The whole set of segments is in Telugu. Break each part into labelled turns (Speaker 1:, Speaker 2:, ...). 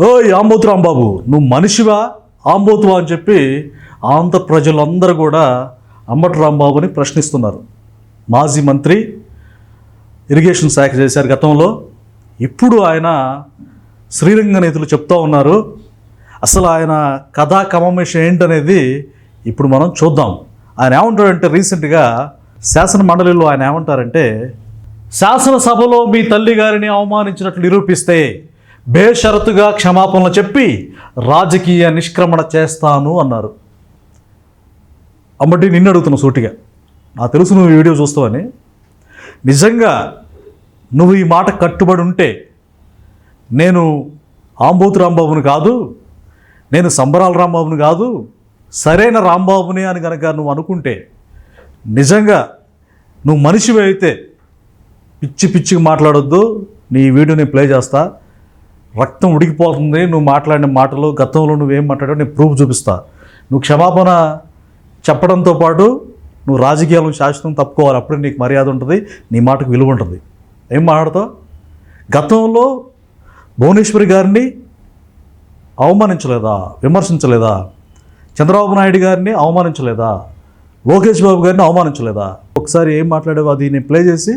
Speaker 1: ఓయ్ ఆంబోతురాం రాంబాబు నువ్వు మనిషివా? ఆంబోతువా అని చెప్పి ఆంధ్ర ప్రజలందరూ కూడా అంబటి రాంబాబుని ప్రశ్నిస్తున్నారు. మాజీ మంత్రి ఇరిగేషన్ శాఖ చేశారు గతంలో. ఇప్పుడు ఆయన శ్రీరంగ నేతలు చెప్తా ఉన్నారు. అసలు ఆయన కథా కమమేషన్ ఏంటనేది ఇప్పుడు మనం చూద్దాం. ఆయన ఏమంటాడంటే రీసెంట్గా శాసన మండలిలో ఆయన ఏమంటారంటే శాసనసభలో మీ తల్లి గారిని అవమానించినట్లు నిరూపిస్తే బేషరతుగా క్షమాపణలు చెప్పి రాజకీయ నిష్క్రమణ చేస్తాను అన్నారు. అమ్మటి నిన్ను అడుగుతున్నా సూటిగా నాకు తెలుసు నువ్వు ఈ వీడియో చూస్తావని. నిజంగా నువ్వు ఈ మాట కట్టుబడి ఉంటే నేను ఆంబోతు రాంబాబుని కాదు నేను సంబరాల రాంబాబుని కాదు సరైన రాంబాబుని అని కనుక నువ్వు అనుకుంటే నిజంగా నువ్వు మనిషివి అయితే పిచ్చి పిచ్చిగా మాట్లాడొద్దు నీ వీడియోని ప్లే చేస్తా. రక్తం ఉడికిపోతుంది నువ్వు మాట్లాడిన మాటలు గతంలో నువ్వేం మాట్లాడావు నేను ప్రూఫ్ చూపిస్తా. నువ్వు క్షమాపణ చెప్పడంతో పాటు నువ్వు రాజకీయాలను శాశ్వతం తప్పుకోవాలి అప్పుడే నీకు మర్యాద ఉంటుంది నీ మాటకు విలువ ఉంటుంది. ఏం మాట్లాడతావు? గతంలో భువనేశ్వరి గారిని అవమానించలేదా? విమర్శించలేదా? చంద్రబాబు నాయుడు గారిని అవమానించలేదా? లోకేష్ బాబు గారిని అవమానించలేదా? ఒకసారి ఏం మాట్లాడావు అది నేను ప్లే చేసి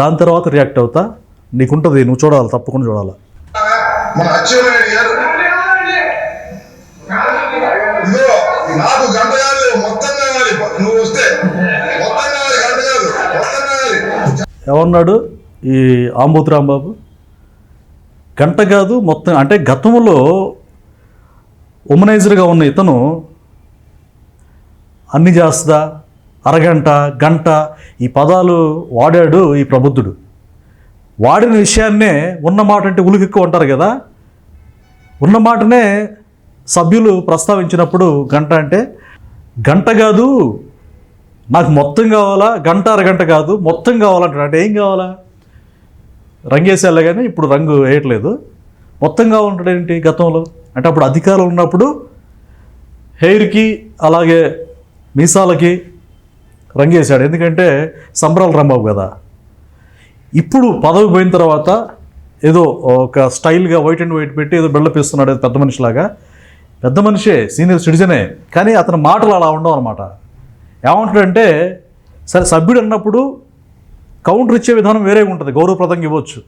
Speaker 1: దాని తర్వాత రియాక్ట్ అవుతా. నీకుంటుంది నువ్వు చూడాలి తప్పకుండా చూడాలి.
Speaker 2: మన అచ్చెన్నాయుడు గారు. నాకు గంట కాదు మొత్తం కావాలి. నువ్వు వస్తే. మొత్తం కావాలి గంట కాదు. మొత్తం కావాలి.
Speaker 1: ఎవరున్నాడు? ఈ ఆంబోతు బాబు గంట కాదు మొత్తం అంటే గతంలో ఉమనైజర్గా ఉన్న ఇతను అన్ని చేస్తా అరగంట గంట ఈ పదాలు వాడాడు ఈ ప్రబుద్ధుడు. వాడిన విషయాన్నే ఉన్న మాట అంటే ఉలికెక్కువ అంటారు కదా. ఉన్న మాటనే సభ్యులు ప్రస్తావించినప్పుడు గంట అంటే గంట కాదు నాకు మొత్తం కావాలా గంట అరగంట కాదు మొత్తం కావాలంటాడు అంటే ఏం కావాలా? రంగేసేలా కానీ ఇప్పుడు రంగు వేయట్లేదు. మొత్తం కావాలంటాడు ఏంటి గతంలో? అంటే అప్పుడు అధికారులు ఉన్నప్పుడు హెయిర్కి అలాగే మీసాలకి రంగేశాడు ఎందుకంటే సంబరాలు రాంబాబు కదా. ఇప్పుడు పదవి పోయిన తర్వాత ఏదో ఒక స్టైల్గా వైట్ అండ్ వైట్ పెట్టి ఏదో బిల్డప్ ఇస్తున్నాడు ఏదో పెద్ద మనిషిలాగా. పెద్ద మనిషే సీనియర్ సిటిజనే కానీ అతని మాటలు అలా ఉండవు అనమాట ఏమంటాడంటే సరే సభ్యుడు అన్నప్పుడు కౌంటర్ ఇచ్చే విధానం వేరే ఉంటుంది. గౌరవప్రదంగా ఇవ్వచ్చు.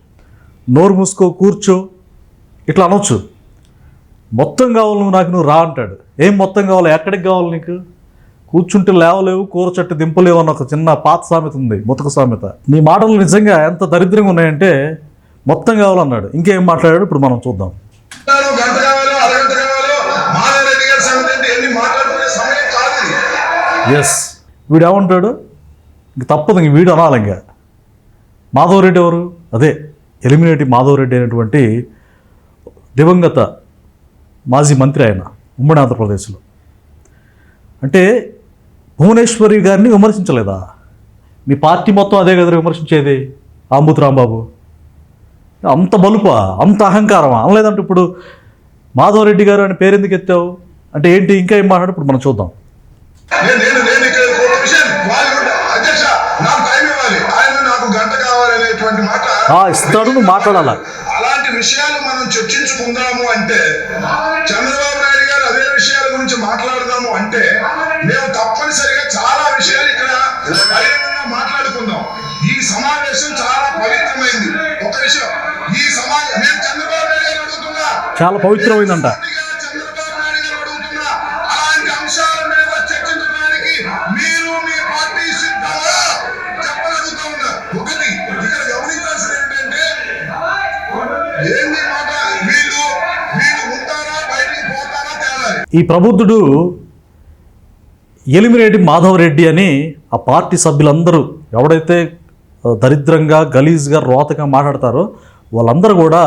Speaker 1: నోరు మూసుకో కూర్చో ఇట్లా అనొచ్చు. మొత్తం కావాలి నువ్వు నాకు నువ్వు రా అంటాడు. ఏం మొత్తం కావాలి? ఎక్కడికి కావాలి నీకు? కూర్చుంటే లేవలేవు కూర చెట్టు దింపలేవు అన్న ఒక చిన్న పాత సామెత ఉంది ముతక సామెత. నీ మాటలు నిజంగా ఎంత దరిద్రంగా ఉన్నాయంటే మొత్తం కావాలన్నాడు. ఇంకేం మాట్లాడాడు? ఇప్పుడు మనం చూద్దాం. ఎస్ వీడు ఏమంటాడు? ఇంక తప్పదు ఇంక వీడు అనాలి ఇంకా. మాధవరెడ్డి ఎవరు? అదే ఎలిమినేటి మాధవరెడ్డి అనేటువంటి దివంగత మాజీ మంత్రి ఆయన ఉమ్మడి ఆంధ్రప్రదేశ్లో. అంటే భువనేశ్వరి గారిని విమర్శించలేదా? మీ పార్టీ మొత్తం అదే కదా విమర్శించేది? ఆంబుత్ రాంబాబు అంత బలుపా అంత అహంకారమా? అనలేదంటే ఇప్పుడు మాధవరెడ్డి గారు అని పేరు ఎందుకు ఎత్తావు? అంటే ఏంటి? ఇంకా ఏం మాట్లాడు? ఇప్పుడు మనం చూద్దాం. ఇస్తాడు నువ్వు మాట్లాడాలా?
Speaker 2: అలాంటి విషయాలు మనం చర్చించుకుందాము అంటే చంద్రబాబు విషయాల గురించి మాట్లాడదాము అంటే మేము తప్పనిసరిగా చాలా విషయాలు ఇక్కడ బహిరంగంగా మాట్లాడుకుందాం. ఈ సమావేశం చాలా పవిత్రమైంది. ఒక విషయం ఈ సమావేశం నేను చంద్రబాబు నాయుడు గారు అడుగుతున్నా.
Speaker 1: చాలా పవిత్రమైందంట. ఈ ప్రబుద్ధుడు ఎలిమినేటి మాధవరెడ్డి అని ఆ పార్టీ సభ్యులందరూ ఎవడైతే దరిద్రంగా గలీజ్గా రోతగా మాట్లాడతారో వాళ్ళందరూ కూడా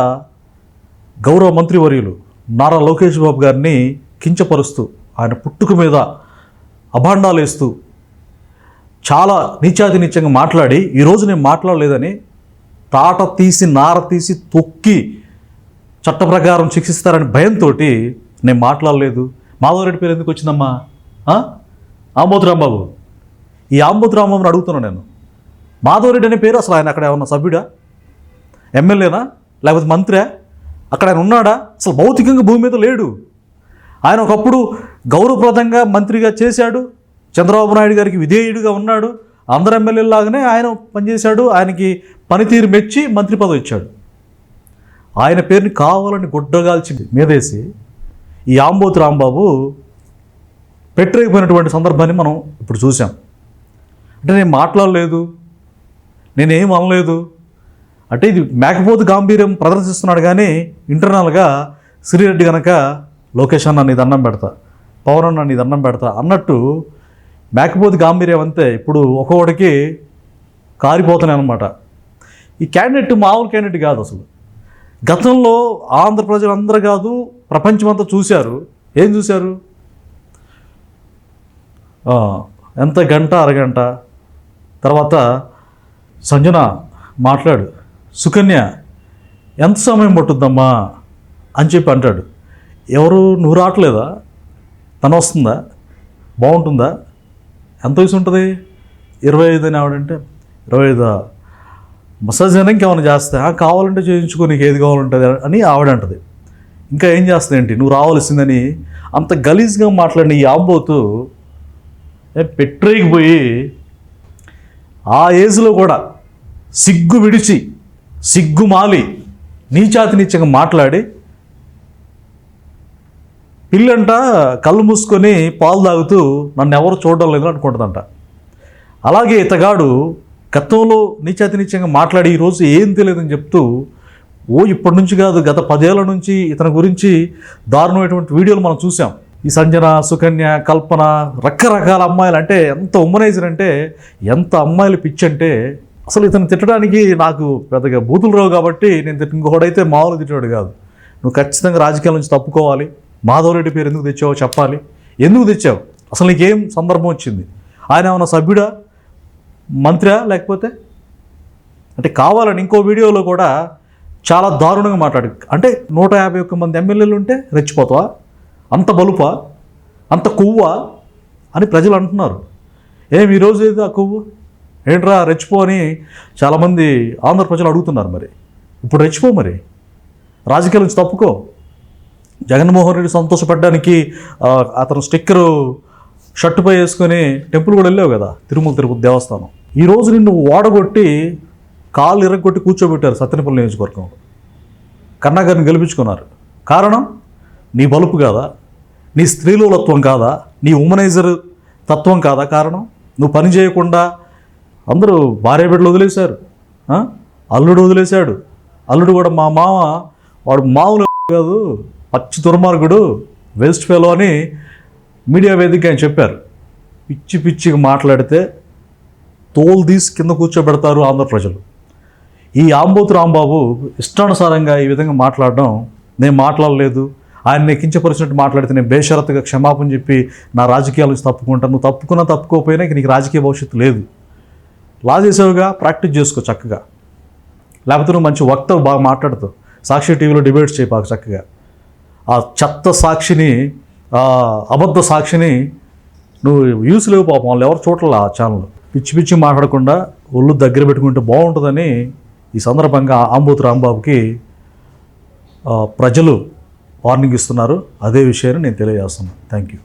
Speaker 1: గౌరవ మంత్రివర్యులు నారా లోకేష్ బాబు గారిని కించపరుస్తూ ఆయన పుట్టుక మీద అభాండాలు వేస్తూ చాలా నీచాతి నీచంగా మాట్లాడి ఈరోజు నేను మాట్లాడలేదని తాట తీసి నార తీసి తొక్కి చట్ట ప్రకారం శిక్షిస్తారని భయంతో నేను మాట్లాడలేదు. మాధవరెడ్డి పేరు ఎందుకు వచ్చిందమ్మా? ఆ? ఈ ఆమోదరాంబాబుని రాంబాబుని అడుగుతున్నాను నేను. మాధవరెడ్డి అనే పేరు అసలు ఆయన అక్కడ ఏమన్నా సభ్యుడా? ఎమ్మెల్యేనా? లేకపోతే మంత్రా అక్కడ ఆయన ఉన్నాడా? అసలు భౌతికంగా భూమి మీద లేడు. ఆయన ఒకప్పుడు గౌరవప్రదంగా మంత్రిగా చేశాడు. చంద్రబాబు నాయుడు గారికి విధేయుడిగా ఉన్నాడు. అందరు ఎమ్మెల్యేలాగానే ఆయన పనిచేశాడు. ఆయనకి పనితీరు మెచ్చి మంత్రి పదవి ఇచ్చాడు. ఆయన పేరుని కావాలని గుడ్డగాల్చి మీదేసి ఈ ఆంబోతు రాంబాబు పెట్టలేకపోయినటువంటి సందర్భాన్ని మనం ఇప్పుడు చూసాం అంటే నేను మాట్లాడలేదు నేనేం అనలేదు. అంటే ఇది మేకపోతు గాంభీర్యం ప్రదర్శిస్తున్నాడు కానీ ఇంటర్నల్గా శ్రీరెడ్డి కనుక లోకేష్ అన్న నీ దండం పెడతా పవన్ అన్న నీ దండం పెడతా అన్నట్టు మేకపోతు గాంభీర్యం అంతే. ఇప్పుడు ఒక్కొక్కడికి కారిపోతున్నాయి అనమాట ఈ క్యాండిడేట్ మామూలు క్యాండిడేట్ కాదు అసలు. గతంలో ఆంధ్ర ప్రజలందరూ కాదు ప్రపంచమంతా చూశారు. ఏం చూశారు? ఎంత గంట అరగంట? తర్వాత సంజన మాట్లాడు. సుకన్య ఎంత సమయం పట్టుద్దమ్మా? అని చెప్పి అంటాడు. ఎవరు నువ్వు రావట్లేదా? తను వస్తుందా? బాగుంటుందా? ఎంత వయసు ఉంటుంది? ఇరవై ఐదు అని ఆవిడంటే ఇరవై ఐదా? మసాజ్ అయినా ఏమైనా చేస్తా "ఆ, కావాలంటే చేయించుకో నీకు ఏది కావాలంటుంది అని ఆవిడ అంటది. ఇంకా ఏం చేస్తుంది ఏంటి? నువ్వు రావాల్సిందని అంత గలీజ్గా మాట్లాడిన ఈ ఆంబోతు పెట్రేకి పోయి ఆ ఏజ్లో కూడా సిగ్గు విడిచి సిగ్గు మాలి నీచాతి నీచంగా మాట్లాడి పిల్లంట కళ్ళు మూసుకొని పాలు తాగుతూ నన్ను ఎవరు చూడడం లేదు అనుకుంటుందంట. అలాగే ఇతగాడు గతంలో నీచాతినీచంగా మాట్లాడి ఈరోజు ఏం తెలియదని చెప్తూ ఓ ఇప్పటి నుంచి కాదు గత పదేళ్ళ నుంచి ఇతని గురించి దారుణమైనటువంటి వీడియోలు మనం చూసాం ఈ సంజన సుకన్య కల్పన రకరకాల అమ్మాయిలు అంటే ఎంత ఉమ్మనైజర్ అంటే ఎంత అమ్మాయిలు పిచ్చి అంటే అసలు ఇతను తిట్టడానికి నాకు పెద్దగా బూతులు రావు కాబట్టి నేను ఇంకొకడైతే మామూలు తిట్టాడు కాదు. నువ్వు ఖచ్చితంగా రాజకీయాల నుంచి తప్పుకోవాలి. మాధవరెడ్డి పేరు ఎందుకు తెచ్చావో చెప్పాలి. ఎందుకు తెచ్చావు? అసలు నీకేం సందర్భం వచ్చింది? ఆయన ఏమైనా సభ్యుడా? మంత్రా లేకపోతే? అంటే కావాలని ఇంకో వీడియోలో కూడా చాలా దారుణంగా మాట్లాడు అంటే నూట యాభై ఒక్క మంది ఎమ్మెల్యేలు ఉంటే రెచ్చిపోతావా? అంత బలుపా? అంత కొవ్వా? అని ప్రజలు అంటున్నారు. ఏం ఈరోజు ఏది ఆ కొవ్వు? ఏంట్రా రెచ్చిపో అని చాలామంది ఆంధ్ర ప్రజలు అడుగుతున్నారు మరి. ఇప్పుడు రెచ్చిపో మరి. రాజకీయాల నుంచి తప్పుకో. జగన్మోహన్ రెడ్డి సంతోషపడడానికి అతను స్టిక్కరు షర్టుపై వేసుకొని టెంపుల్ కూడా వెళ్ళావు కదా తిరుమల తిరుపతి దేవస్థానం. ఈ నిన్ను ఓడగొట్టి కాళ్ళు ఇరగొట్టి కూర్చోబెట్టారు సత్యనపల్లి నియోజకవర్గంలో కన్నా గారిని గెలిపించుకున్నారు. కారణం? నీ బలుపు కాదా? నీ స్త్రీలోలత్వం కాదా? నీ ఉమనైజర్ తత్వం కాదా? కారణం? నువ్వు పని చేయకుండా అందరూ భార్య బిడ్డలు వదిలేశారు. అల్లుడు వదిలేశాడు. అల్లుడు కూడా మా మామ వాడు మామూలు కాదు పచ్చి దుర్మార్గుడు వేస్ట్ ఫెలో అని మీడియా వేదిక ఆయన చెప్పారు. పిచ్చి పిచ్చిగా మాట్లాడితే తోలు తీసి కింద కూర్చోబెడతారు ఆంధ్ర ప్రజలు. ఈ ఆంబోతు రాంబాబు ఇష్టానుసారంగా ఈ విధంగా మాట్లాడడం నేను మాట్లాడలేదు. ఆయన్ని కించపరిచినట్టు మాట్లాడితే నేను బేషరత్గా క్షమాపణ చెప్పి నా రాజకీయాల నుంచి తప్పుకుంటాను. నువ్వు తప్పుకున్నా తప్పుకోకపోయినా నీకు రాజకీయ భవిష్యత్తు లేదు. లా చేసావుగా ప్రాక్టీస్ చేసుకో చక్కగా. లేకపోతే నువ్వు మంచి వక్త బాగా మాట్లాడుతావు. సాక్షి టీవీలో డిబేట్స్ చేయి బాగా చక్కగా. ఆ చెత్త సాక్షిని అబద్ధ సాక్షిని నువ్వు యూస్ లేవు పాపం వాళ్ళు ఎవరు చూడలే ఆ ఛానల్ పిచ్చి పిచ్చి మాట్లాడకుండా ఒళ్ళు దగ్గర పెట్టుకుంటే బాగుంటుందని ఈ సందర్భంగా ఆంబోతు రాంబాబుకి ప్రజలు వార్నింగ్ ఇస్తున్నారు. అదే విషయాన్ని నేను తెలియజేస్తున్నాను. Thank you